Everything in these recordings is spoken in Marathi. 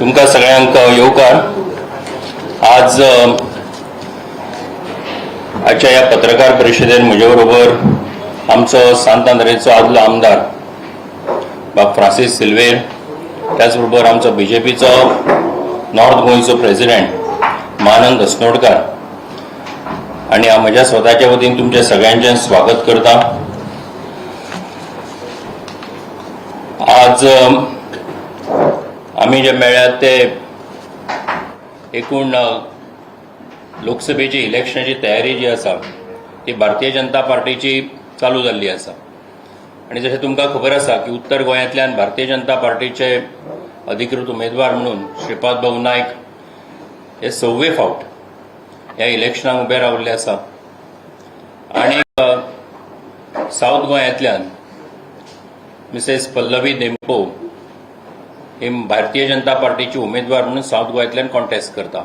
तुमकां सगळ्यांक येवकार. आज आजच्या ह्या पत्रकार परिशदेन म्हजे बरोबर आमचो सांतांद्रेचो आदलो आमदार बाब फ्रांसीस सिल्वेर त्याचबरोबर आमचो बी जे पीचो नॉर्थ गोंयचो प्रेसिडेंट मानंद अस्नोडकार आणि हांव म्हज्या स्वताच्या वतीन तुमच्या सगळ्यांचें स्वागत करता. आज आम्ही आमी जे मेळ्ळ्यात ते एकूण लोकसभेची इलेक्शनाची तयारी जी आसा ती भारतीय जनता पार्टीची चालू जाल्ली आसा आणि जशें तुमकां खबर आसा की उत्तर गोंयांतल्यान भारतीय जनता पार्टीचे अधिकृत उमेदवार म्हणून श्रीपाद भाऊ नायक हे सव्वे फावट ह्या इलेक्शनाक उबे रावल्ले आसा आणि साऊथ सावथ गोंयांतल्यान मिसेस पल्लवी देंपो हे भारतीय जनता पार्टीची उमेदवार म्हणून सावथ गोव्यातल्यान कॉन्टेस्ट करता.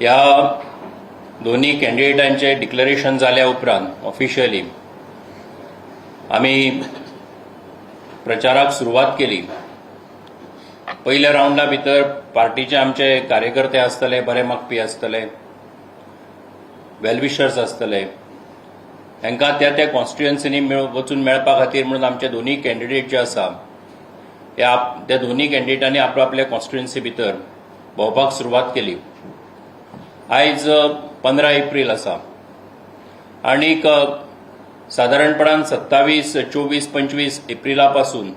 ह्या दोन्ही कॅन्डिडेटांचे डिक्लरेशन जाल्या उपरांत ऑफिशियली आमी प्रचाराक सुरवात केली. पयल्या रावंडा भितर पार्टीचे आमचे कार्यकर्ते आसतले बरे मागपी आसतले वेलविशर्स आसतले तांकां त्या त्या कॉन्स्टिट्युएन्सीनी वचून मेळपा खातीर म्हणून आमचे दोनूय कॅन्डिडेट जे आसा ते आप त्या दोनूय कॅन्डिडेटांनी आपलो आपल्या कॉन्स्टिट्युएन्सी भितर भोंवपाक सुरवात केली. आयज पंदरा एप्रील आसा. आनीक सादारणपणान सत्तावीस चोवीस पंचवीस एप्रिला पासून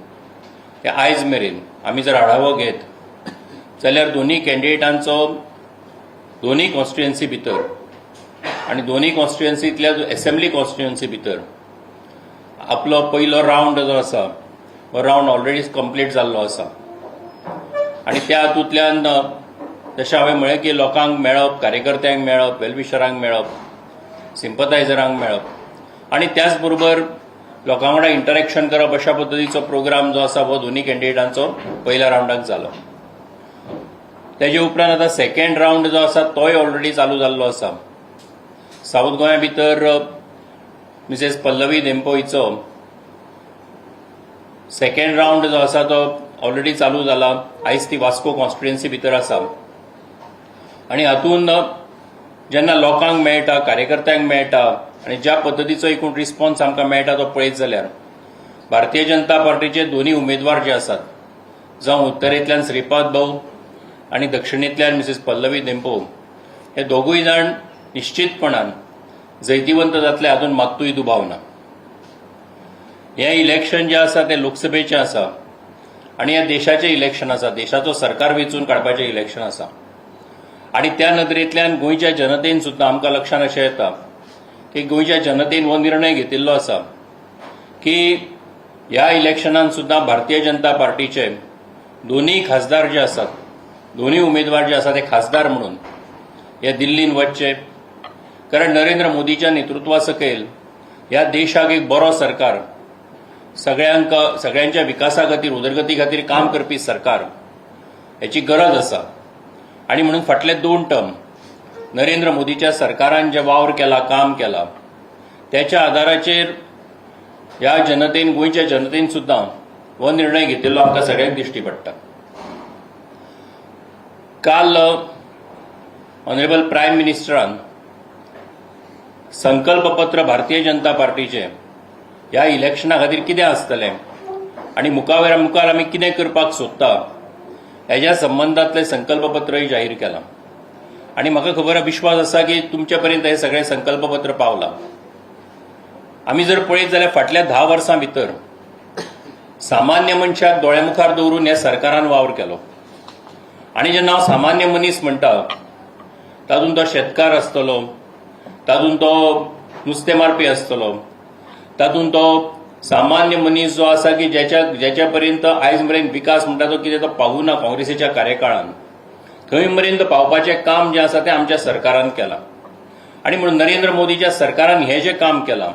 ते आयज मेरेन आमी जर आढावो घेत जाल्यार दोनूय कॅन्डिडेटांचो दोनूय कॉन्स्टिट्युएन्सी भितर आणि दोन्ही कॉन्स्टिट्युएन्सीतल्या असेंब्ली कॉन्स्टिट्युएन्सी भितर आपलो पयलो रावंड जो आसा हो रावंड ऑलरेडी कंप्लीट जाल्लो आसा आणि त्या हातूंतल्यान जशें हांवें म्हळें की लोकांक मेळप कार्यकर्त्यांक मेळप वेलविशरांक मेळप सिंपथायझरांक मेळप. आणि त्याच बरोबर लोकां वांगडा इंटरॅक्शन करप अशा पद्दतीचो प्रोग्राम जो आसा हो दोनी कॅन्डिडेटांचो पयल्या रावंडाक जालो तेजे उपरांत आतां सेकंड रावंड जो आसा तोय ऑलरेडी चालू जाल्लो आसा साऊथ गोंया भितर मिसेस पल्लवी देंपोईचो सेकंड रावंड जो आसा तो ऑलरेडी चालू जाला आयज ती वास्को कॉन्स्टिट्युएन्सी भितर आसा आणि हातून जेन्ना लोकांक मेळटा कार्यकर्त्यांक मेळटा आणि ज्या पद्दतीचो एकूण रिस्पॉन्स आमकां मेळटा तो पळयत जाल्यार भारतीय जनता पार्टीचे दोन्ही उमेदवार जे आसात जावं उत्तरेंतल्यान श्रीपाद भाऊ आणि दक्षिणेंतल्यान मिसेस पल्लवी देंपो हे दोगूय जाण निश्चितपणान जैतिवंत जातले हातून मात्तूय दुबाव ना हें इलेक्शन जें आसा तें लोकसभेचें आसा आनी हें देशाचें इलेक्शन आसा देशाचो सरकार वेंचून काडपाचें इलेक्शन आसा आनी त्या नदरेंतल्यान गोंयच्या जनतेन सुद्दां आमकां लक्षांत अशें येता की गोंयच्या जनतेन हो निर्णय घेतिल्लो आसा की ह्या इलेक्शनान सुद्दां भारतीय जनता पार्टीचे दोन्ही खासदार जे आसात दोन्ही उमेदवार जे आसा ते खासदार म्हणून हे दिल्लीन वचचे कारण नरेंद्र मोदीच्या नेतृत्वा सकयल ह्या देशाक एक बरो सरकार सगळ्यांक सगळ्यांच्या विकासा खातीर उदरगती खातीर काम करपी सरकार हेची गरज आसा आणि म्हणून फाटले दोन टर्म नरेंद्र मोदीच्या सरकारान जे वावर केला काम केला त्याच्या आदाराचेर ह्या जनतेन गोंयच्या जनतेन सुद्दां हो निर्णय घेतिल्लो आमकां सगळ्यांक दिश्टी पडटा. काल ऑनरेबल प्रायम मिनिस्टरान संकल्पपत्र भारतीय जनता पार्टीचे. ह्या इलेक्शना खातीर कितें आसतलें आनी मुखावेर मुखार आमी कितें करपाक सोदता हेज्या संबंदांतलें संकल्पपत्रय जाहीर केलां. आनी म्हाका खबर विश्वास आसा की तुमचे पर्यंत हें सगळें संकल्पपत्र पावलां. आमी जर पळयत जाल्यार फाटल्या धा वर्सां भितर सामान्य मनशाक दोळ्या मुखार दवरून ह्या सरकारान वावर केलो. आनी जेन्ना हांव सामान्य मनीस म्हणटा तातूंत तो शेतकार आसतलो तातूंत तो नुस्तें मारपी आसतलो तातूंत तो सामान्य मनीस जो आसा की ज्याच्या ज्याच्या पर्यंत आयज मेरेन विकास म्हणटा तो कितें तो पावूं ना काँग्रेसीच्या कार्यकाळान. थंय मेरेन पावपाचें काम जें आसा तें आमच्या सरकारान केलां. आनी म्हणून नरेंद्र मोदीच्या सरकारान हें जें काम केलां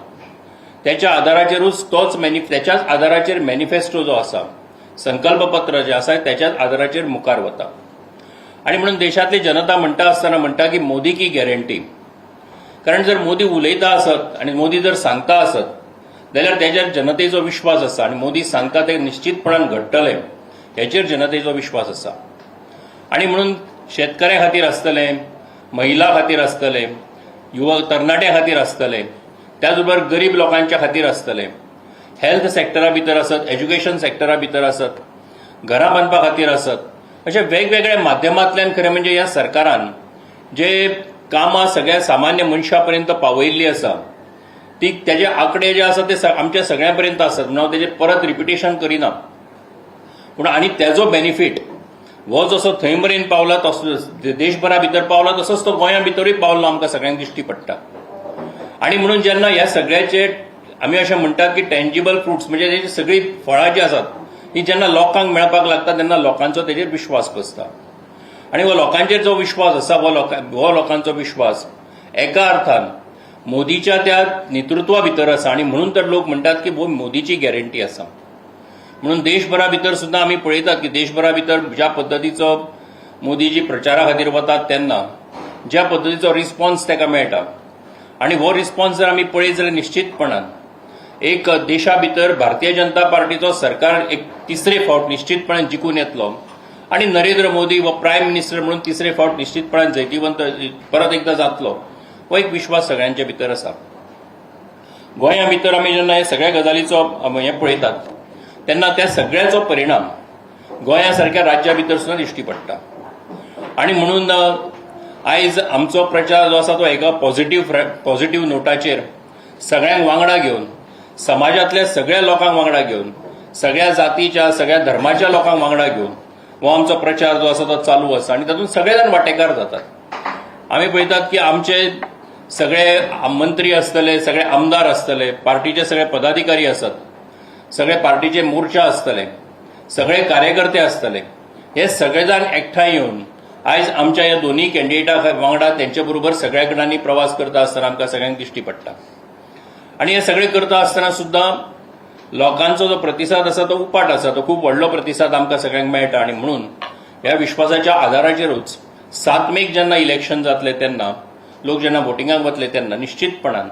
त्याच्या आदाराचेरूच तोच मॅनि त्याच्याच आदाराचेर मॅनिफेस्टो जो आसा संकल्पपत्र जें आसा त्याच्याच आदाराचेर मुखार वता. आनी म्हणून देशांतली जनता म्हणटा आसतना म्हणटा की मोदी की गॅरंटी कारण जर मोदी उलयता आसत आनी मोदी जर सांगता आसत जाल्यार तेजेर जनतेचो विश्वास आसा आनी मोदी सांगता तें निश्चितपणान घडटले हेचेर जनतेचो विश्वास आसा आणि म्हणून शेतकऱ्या खातीर आसतले महिला खातीर आसतले युवक तरणाट्या खातीर आसतले त्याच बरोबर गरीब लोकांच्या खातीर आसतले हेल्थ सॅक्टरा भितर आसत एज्युकेशन सॅक्टरा भितर आसत घरां बांदपा खातीर आसत अशा वेगवेगळ्या माध्यमांतल्यान खरें म्हणजे ह्या सरकारान जे कामां सगळ्या सामान्य मनशा पर्यंत आसा ती तेजे आंकडे जे आसा ते आमच्या सगळ्यां पर्यंत आसात म्हणून हांव तेजे परत रिपिटेशन करिना. पूण आनी तेजो बेनिफीट हो जसो थंय मेरेन पावला तसो देशभरा भितर पावला तसोच तो गोंया भितरूय पावलो आमकां सगळ्यांक दिश्टी पडटा. आणि म्हणून जेन्ना ह्या सगळ्याचे आमी अशें म्हणटात की टँजिबल फ्रुट्स म्हणजे तेजी सगळीं फळां जी आसात ही जेन्ना लोकांक मेळपाक लागता तेन्ना लोकांचो तेजेर विश्वास बसता. आणि हो लोकांचेर जो विश्वास आसा हो लोकां हो लोकांचो विश्वास एका अर्थान मोदीच्या त्या नेतृत्वा भितर आसा आणि म्हणून तर लोक म्हणटात की मोदीची गॅरंटी आसा म्हणून देशभरा भितर सुद्दां आमी पळयतात की देशभरा भितर ज्या पद्दतीचो मोदीजी प्रचारा खातीर वतात तेन्ना ज्या पद्दतीचो रिस्पॉन्स ताका मेळटा आणि हो रिस्पॉन्स जर आमी पळयत जाल्यार निश्चितपणान एक देशा भितर भारतीय जनता पार्टीचो सरकार एक तिसरे फावट निश्चितपणान जिखून येतलो. आणि नरेंद्र मोदी व प्रायम मिनिस्टर म्हणून तिसरे फावट निश्चितपणान जैतिवंत परत एकदा जातलो. हो एक विश्वास सगळ्यांच्या भितर आसा गोंया भितर आमी जेन्ना हे सगळ्या गजालीचो हें पळयतात तेन्ना त्या सगळ्याचो परिणाम गोंया सारक्या राज्या भितर सुद्दां दिश्टी पडटा आणि म्हणून आयज आमचो प्रचार जो आसा तो एका पॉझिटिव्ह पॉझिटिव्ह नोटाचेर सगळ्यांक वांगडा घेवन समाजातल्या सगळ्या लोकांक वांगडा घेवन सगळ्या जातीच्या सगळ्या धर्माच्या लोकांक वांगडा घेवन हो आमचो प्रचार जो आसा तो चालू आसा आणि तातूंत सगळे जाण वांटेकार जातात. आमी पळयतात की आमचे सगळे मंत्री आसतले सगळे आमदार आसतले पार्टीचे सगळे पदाधिकारी आसात सगळे पार्टीचे मोर्चा आसतले सगळे कार्यकर्ते आसतले हे सगळे जाण एकठांय येवन आयज आमच्या ह्या दोन्ही कॅन्डिडेटा वांगडा त्यांच्या बरोबर सगळ्या कडेनी प्रवास करता आसतना आमकां सगळ्यांक दिश्टी पडटा. आणि हे सगळे करता आसतना सुद्दां लोकांचो जो प्रतिसाद आसा तो उपाट आसा तो खूब व्हडलो प्रतिसाद आमकां सगळ्यांक मेळटा. आणि म्हणून ह्या विश्वासाच्या आधाराचेरूच सातमेक जेन्ना इलेक्शन जातले तेन्ना लोक जेन्ना वोटिंगाक वतले तेन्ना निश्चितपणान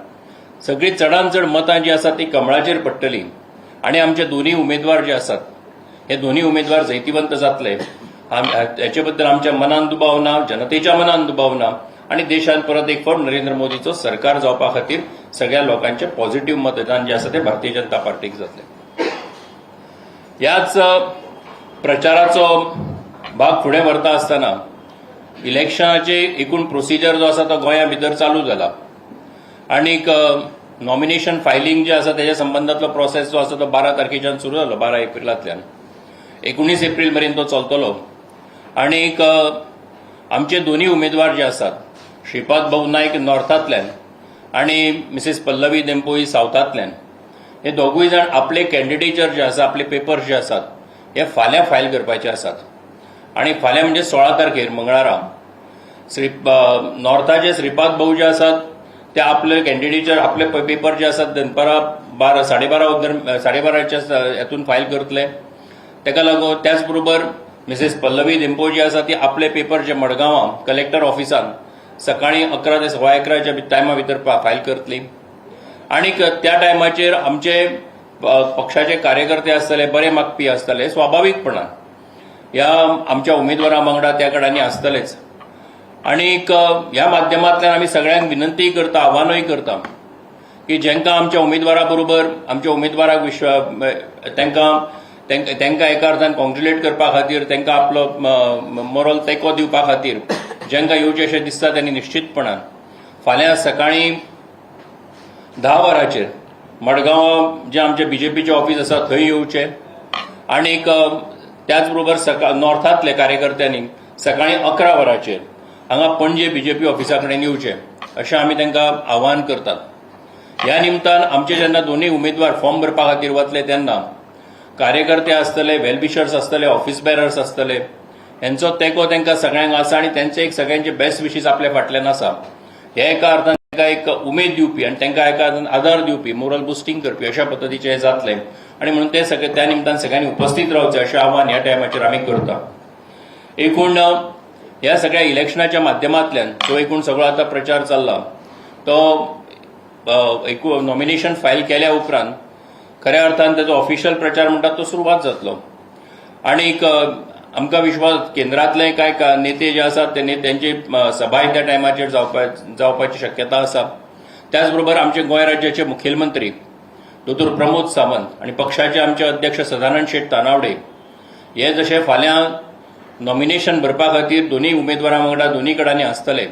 सगळी चडांत चड मतां जी आसात ती कमळाचेर पडटली. आणि आमचे दोन्ही उमेदवार जे आसात हे दोन्ही उमेदवार जैतिवंत जातले. आम- हेचे बद्दल आमच्या मनान दुबाव ना जनतेच्या मनान दुबाव ना आणि देशांत परत एक फावट नरेंद्र मोदीचो सरकार जावपा खातीर सगळ्या लोकांचे पॉझिटिव्ह मतदान जे आसा ते भारतीय जनता पार्टीक जातले. ह्याच प्रचाराचो भाग फुडें व्हरता आसतना इलेक्शनाचे एकूण प्रोसिजर जो आसा तो गोंया भितर चालू जाला आनीक नॉमिनेशन फायलिंग जे आसा तेच्या संबंधातलो प्रोसेस जो आसा तो बारा तारखेच्यान सुरू जालो बारा एप्रिलांतल्यान. एकुणीस एप्रील मेरेन तो चलतलो. आनीक आमचे दोन्ही उमेदवार जे आसात श्रीपाद भाऊ नायक नॉर्थांतल्यान आणि मिसेस पल्लवी देंपोई सावथांतल्यान हे दोगूय जाण आपले कॅन्डिडेचर जे आसा आपले पेपर्स जे आसात हे फाल्यां फायल करपाचे आसात आणि फाल्यां म्हणजे सोळा तारखेर मंगळारा श्री नॉर्थाचे श्रीपाद भाऊ जे आसात ते आपले कॅन्डिडेचर आपले पेपर जे आसात दनपारा बारा साडेबारा बारा साडेबाराच्या स- हातून फायल करतले. ताका लागून त्याच बरोबर मिसेस पल्लवी देंपो जी आसा ती आपले पेपर जे मडगांवां कलेक्टर ऑफिसान सकाळी अकरा ते सव्वा अकराच्या टायमा भितर फायल करतली. आनीक त्या टायमाचेर आमचे पक्षाचे कार्यकर्ते आसतले बरे मागपी आसतले स्वाभाविकपणान ह्या आमच्या उमेदवारां वांगडा त्या कडांनी आसतलेच आनीक ह्या माध्यमांतल्यान आमी सगळ्यांक विनंतीय करता आव्हानूय करता की जेंकां आमच्या उमेदवारा बरोबर आमच्या उमेदवाराक विश्व तांकां तांकां एका अर्थान कॉंग्रेच्युलेट करपा खातीर तांकां आपलो मोरल तेंको दिवपा खातीर जेंकां येवचें अशें दिसता त्यांनी निश्चितपणान फाल्यां सकाळीं धा वरांचेर मडगांव जे आमचे बीजेपीचे ऑफिस आसा थंय येवचे आनीक त्याच बरोबर सकाळ नॉर्थांतले कार्यकर्त्यांनी सकाळीं अकरा वरांचेर हांगा पणजे बीजेपी ऑफिसा कडेन येवचे अशें आमी तांकां आवाहन करतात. ह्या निमतान आमचे जेन्ना दोनूय उमेदवार फॉर्म भरपा खातीर वतले तेन्ना कार्यकर्ते आसतले वेलविशर्स आसतले ऑफिस बेरर्स आसतले हेंचो तेंको तांकां सगळ्यांक आसा आनी त्यांचे एक सगळ्यांचे बेस्ट विशीस आपल्या फाटल्यान आसा. हे एका अर्थान तांकां एक उमेद दिवपी आनी तांकां एका अर्थान आदार दिवपी मोरल बुस्टिंग करपी अशा पद्दतीचे हे जातले. आनी म्हणून ते सगळे त्या निमतान सगळ्यांनी उपस्थित रावचे अशें आव्हान ह्या टायमाचेर आमी करता एकूण ह्या सगळ्या इलेक्शनाच्या माध्यमांतल्यान जो एकूण सगळो आतां प्रचार चल्ला तो एकू नॉमिनेशन फायल केल्या उपरांत खऱ्या अर्थान ताजो ऑफिशियल प्रचार म्हणटा तो सुरवात जातलो. आनीक आमकां विश्वास केंद्रांतले कांय का- नेते जे आसात ते त्यांची सभाय त्या टायमाचेर जावपा जावपाची शक्यता आसा त्याच बरोबर आमचे गोंय राज्याचे मुखेलमंत्री दोतोर प्रमोद सावंत आणि पक्षाचे आमचे अध्यक्ष सदानंद शेठ तानावडे हे जशे फाल्यां नॉमिनेशन भरपा खातीर दोनूय उमेदवारां वांगडा दोनी कडांनी आसतले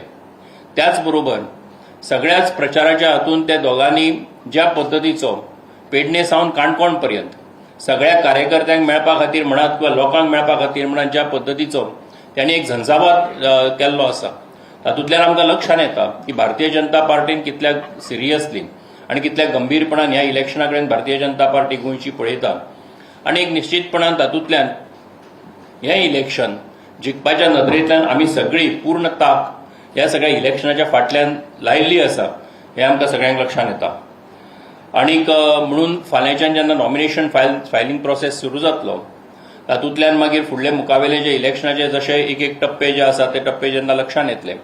त्याच बरोबर सगळ्याच प्रचाराच्या हातून त्या दोगांनी ज्या पद्दतीचो पेडणे सावन काणकोण पर्यंत सगळ्या कार्यकर्त्यांक मेळपा खातीर म्हणात किंवा लोकांक मेळपा खातीर म्हणात ज्या पद्दतीचो त्यांनी एक झंझावात केल्लो आसा. तातूंतल्यान आमकां लक्षांत येता की भारतीय जनता पार्टीन कितल्या सिरियसली आनी कितल्या गंभीरपणान ह्या इलेक्शना कडेन भारतीय जनता पार्टी गोंयची पळयता. आनी एक निश्चितपणान तातूंतल्यान हें इलेक्शन जिखपाच्या नदरेंतल्यान आमी सगळी पूर्ण ताक ह्या सगळ्या इलेक्शनाच्या फाटल्यान लायिल्ली आसा हें आमकां सगळ्यांक लक्षांत येता. आनीक म्हणून फाल्यांच्यान जेन्ना नॉमिनेशन फायल फायलींग प्रोसेस सुरू जातलो तातूंतल्यान मागीर फुडले मुखावेले जे इलेक्शनाचे जशे एक एक टप्पे जे आसा ते टप्पे जेन्ना लक्षांत येतले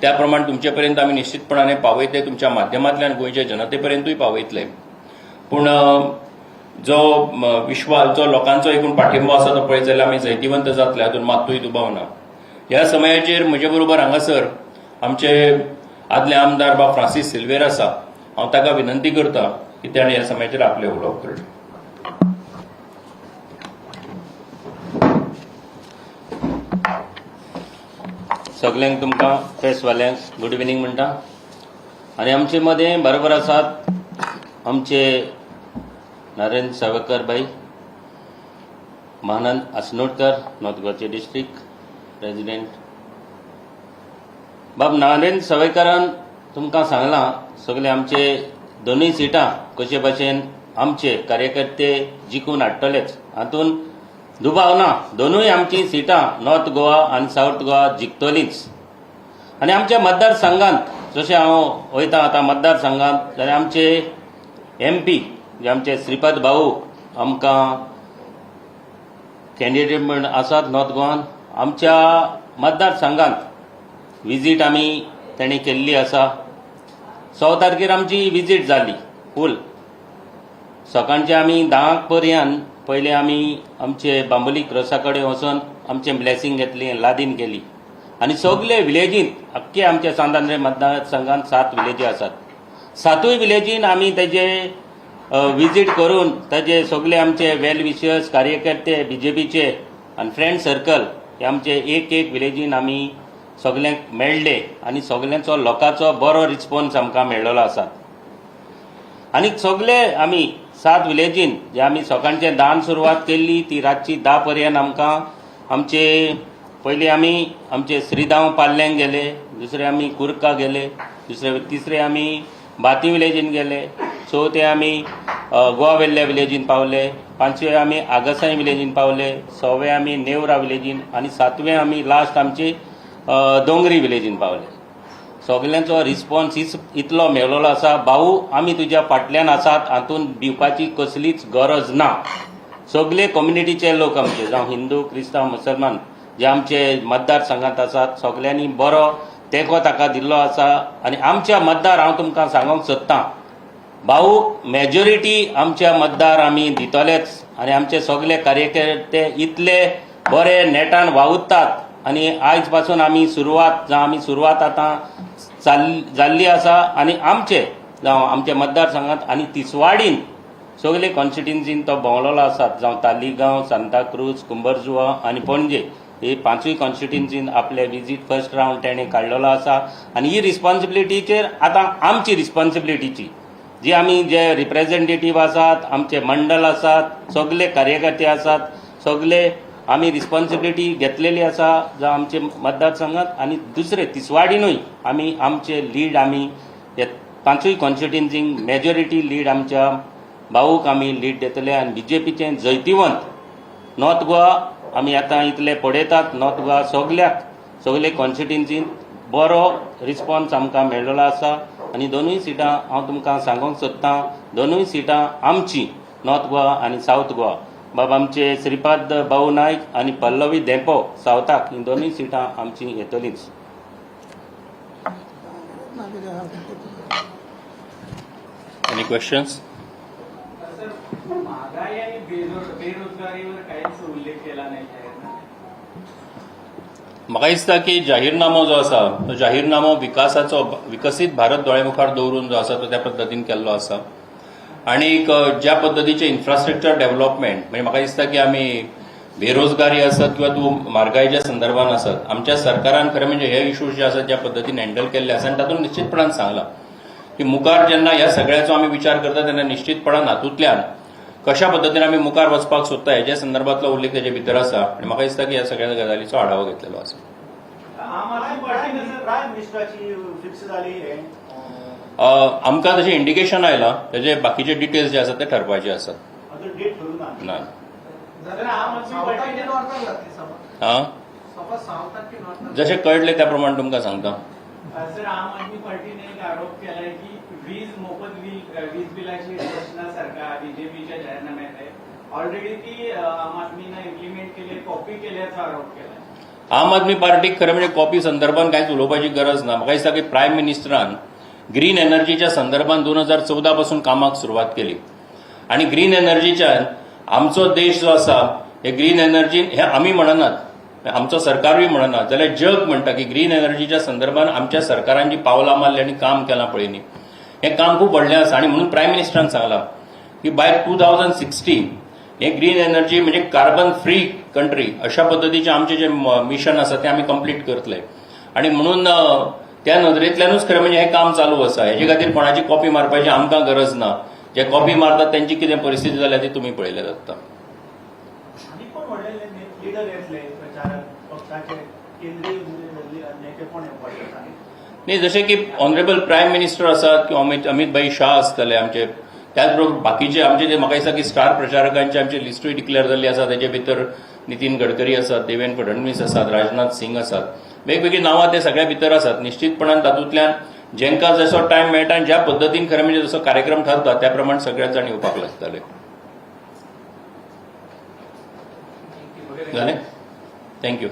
त्या प्रमाण तुमचे पर्यंत आमी निश्चितपणाने पावयतले तुमच्या माध्यमांतल्यान गोंयचे जनते पर्यंतूय पावयतले. पूण जो विश्वास जो लोकांचो एकूण पाठिंबो आसा तो पळयत जाल्यार आमी जैतिवंत जातले हातून मात्तूय दुबाव ना. ह्या समयाचेर म्हजे बरोबर हांगासर आमचे आदले आमदार बा फ्रांसीस सिल्वेर आसा हांव ताका विनंती करता की ताणें ह्या समयाचेर आपले उलोवप करचें सगल्यांक तुमकां प्रेसवाल्यांक गुड इवनिंग म्हणटा. आनी आमचे मदें बरोबर आसात आमचे नरेंद्र सावयकर बाई महानंद आसनोडकर नॉर्थ गोवाचे डिस्ट्रिक्ट प्रेसिडेंट. बाब नारेंद्र सावयकारान तुमकां सांगलां सगळे आमचे दोनूय सिटां कशे भाशेन आमचे कार्यकर्ते जिखून हाडटलेच. हातून दुबाव ना दोनूय आमची सिटां नॉर्थ गोवा आनी सावथ गोवा जिखतलींच आनी आमच्या मतदारसंघांत जशें हांव वयतां आतां मतदारसंघांत जाल्यार आमचे एम पी जे आमचे श्रीपद भाऊ आमकां कॅन्डिडेट म्हण आसात नॉर्थ गोवान आमच्या मतदारसंघांत विजीट आमी तेणी केल्ली आसा. तारखेर आमची विजीट जाली फूल. सकाळचे आमी धांक पर्यंत पयलीं आमी आमचे बांबोली क्रॉसा कडेन वचून आमचें ब्लेसिंग घेतली लादीन केली. आनी सगळे विलेजींत अख्खे आमच्या सांदांद्रे मतदारसंघात सात विलेजी आसात सातूय विलेजीन आमी तेजे विजीट करून ताजे सगळे आमचे वेल विशर्स कार्यकर्ते बीजेपीचे आनी फ्रेंड सर्कल हे आमचे एक एक विलेजीन आमी सगल्यांक मेळ्ळे आनी सगल्यांचो लोकांचो बरो रिस्पॉन्स आमकां मेळ्ळो आसा. आनी सगळे आमी सात विलेजीन जे आमी सकाळचे धान सुरवात केल्ली ती रातची धा पर्यंत आमकां आमचे पयलीं आमी आमचे श्रीधांव पाल्यांक गेले दुसरे आमी कुर्का गेले दुसरे तिसरे आमी बाती विलेजीन गेले चवथे आमी गोवा वेल्ल्या विलेजीन पावले पांचवे आमी आगसाय विलेजीन पावले सवे आमी नेवरा विलेजीन आनी सातवें आमी लास्ट आमची दोंगरी विलेजीन पावले. सगल्यांचो रिस्पॉन्स इतलो मेळलेलो आसा भाऊ आमी तुज्या फाटल्यान आसात हातूंत भिवपाची कसलीच गरज ना. सगळे कम्युनिटीचे लोक आमचे जावं हिंदू क्रिस्तांव मुसलमान जे आमचे मतदारसंघांत आसात सगल्यांनी बरो तेंको ताका दिल्लो आसा. आनी आमच्या मतदार हांव तुमकां सांगूंक सोदतां भाऊ मेजॉरिटी आमच्या मतदार आमी दितलेच. आनी आमचे सगळे कार्यकर्ते इतले बरे नेटान वावुरतात. आनी आयजपासून आमी सुरवात जावं आमी सुरवात आतां चाल जाल्ली आसा आनी आमचे जावं आमच्या मतदारसंघांत आनी तिसवाडीन सगळे कॉन्स्टिट्युन्सीन तो भोंवलोलो आसात जावं तालिगांव सांताक्रूज कुंभरजुवा आनी पणजे हे पांचूय कॉन्स्टिट्युन्सीन आपले विजीट फर्स्ट रावंड तेणें काडलेलो आसा आनी ही रिस्पॉन्सिबिलिटीचेर आतां आमची रिस्पॉन्सिबिलिटीची जी आमी जे रिप्रेझेंटेटीव आसात आमचे मंडल आसात सगळे कार्यकर्ते आसात सगळे आमी रिस्पॉन्सिबिलिटी घेतलेली आसा जावं आमचे मतदारसंघात आनी दुसरे तिसवाडीनूय आमी आमचे लीड आमी पांचूय कॉन्स्टिट्युन्सींक मेजॉरिटी लीड आमच्या भाऊक आमी लीड दितले आनी बीजेपीचें जैतिवंत नॉर्थ गोवा आमी आतां इतले पळयतात नॉर्थ गोवा सगल्याक सगळे कॉन्स्टिट्युएन्सीन बरो रिस्पॉन्स आमकां मेळ्ळलो आसा आनी दोनूय सिटां हांव तुमकां सांगूंक सोदतां दोनूय सिटां आमची नॉर्थ गोवा आनी सावथ गोवा. बाब आमचे श्रीपाद भाऊ नायक आनी पल्लवी देंपो सावथाक ही दोनूय सिटां आमची येतलीच. एनी क्वेश्चन्स महागाई आणि बेरोजगारीवर काहीच उल्लेख केला नाही म्हाका दिसता की जाहीरनामो जो आसा तो जाहीरनामो विकासाचो विकसीत भारत दोळे मुखार दवरून जो आसा तो त्या पद्दतीन केल्लो आसा आनीक ज्या पद्दतीचे इन्फ्रास्ट्रक्चर डेव्हलपमेंट म्हणजे म्हाका दिसता की आमी बेरोजगारी आसत किंवा तूं म्हारगायेच्या संदर्भात असत आमच्या सरकारान खरें म्हणजे हे इश्यूज जे आसात ज्या पद्दतीन हँडल केल्ले आसा आनी तातूंत निश्चितपणान सांगलां की मुखार जेन्ना ह्या सगळ्याचो आमी विचार करता तेन्ना निश्चितपणान हातूंतल्यान कशा पद्दतीन आमी मुखार वचपाक सोदता हेच्या संदर्भातलो उल्लेख तेजे भितर आसा आनी म्हाका दिसता की ह्या सगळ्या गजालीचो आढावो घेतलेलो आसा आमकां तशें इंडिकेशन आयलां तेजे बाकीचे डिटेल्स जे आसात ते ठरपाचे आसात ना ना जर आम आदमी पार्टीनं आं जशें कळटलें त्या प्रमाणे तुमकां सांगता. सर आम आदमी पार्टीने एक आरोप केलाय की वीज मोफत वीज वीज बिलाची घोषणा सरकार बीजेपीच्या जाहीरनाम्यात आहे. ऑलरेडी ती अ, आम आदमीनं इम्प्लिमेंट केली कॉपी केल्याचा आरोप केलाय. आम आदमी पार्टीक खरें म्हणजे कॉपी संदर्भान कांयच उलोवपाची गरज ना म्हाका दिसता की प्रायम मिनिस्टरान ग्रीन एनर्जीच्या संदर्भान दोन हजार चौदा पासून कामाक सुरवात केली. आणि ग्रीन एनर्जीच्यान आमचो देश जो आसा हे ग्रीन एनर्जीन हे आमी म्हणनात आमचो सरकारूय म्हणना जाल्यार जग म्हणटा की ग्रीन एनर्जीच्या संदर्भान आमच्या सरकारान जी पावलां मारली आनी काम केलां पळय न्ही हें काम खूब व्हडलें आसा आनी म्हणून प्रायम मिनिस्टरान सांगलां की बाय टू थावजंड सिक्स्टीन हे ग्रीन एनर्जी म्हणजे कार्बन फ्री कंट्री अशा पद्धतीचे आमचे जे मिशन आसा ते आमी कंप्लीट करतले. आणि म्हणून त्या नदरेंतल्यानूच खरें म्हणजे हें काम चालू आसा हेजे खातीर कोणाची कॉपी मारपाची आमकां गरज ना. जे कॉपी मारतात त्यांची कितें परिस्थिती जाल्या ती तुमी पळयलें जाता नाही जशें की ऑनरेबल प्रायम मिनिस्टर आसात किंवा अमित अमित भाई शाह आसतले आमचे. त्याच बरोबर बाकीचे आमचे जे म्हाका दिसता की स्टार प्रचारकांची आमची लिस्टूय डिक्लेअर जाल्ली आसा तेजे भितर नितीन गडकरी आसात देवेंद्र फडणवीस आसात राजनाथ सिंग आसात वेगवेगळी नांवां ते सगळ्या भितर आसात निश्चितपणान तातूंतल्यान जेंका जसो टायम मेळटा आनी ज्या पद्दतीन खरें म्हणजे जसो कार्यक्रम ठरता त्या प्रमाण सगळ्याच जाण येवपाक लागतले जालें थँक्यू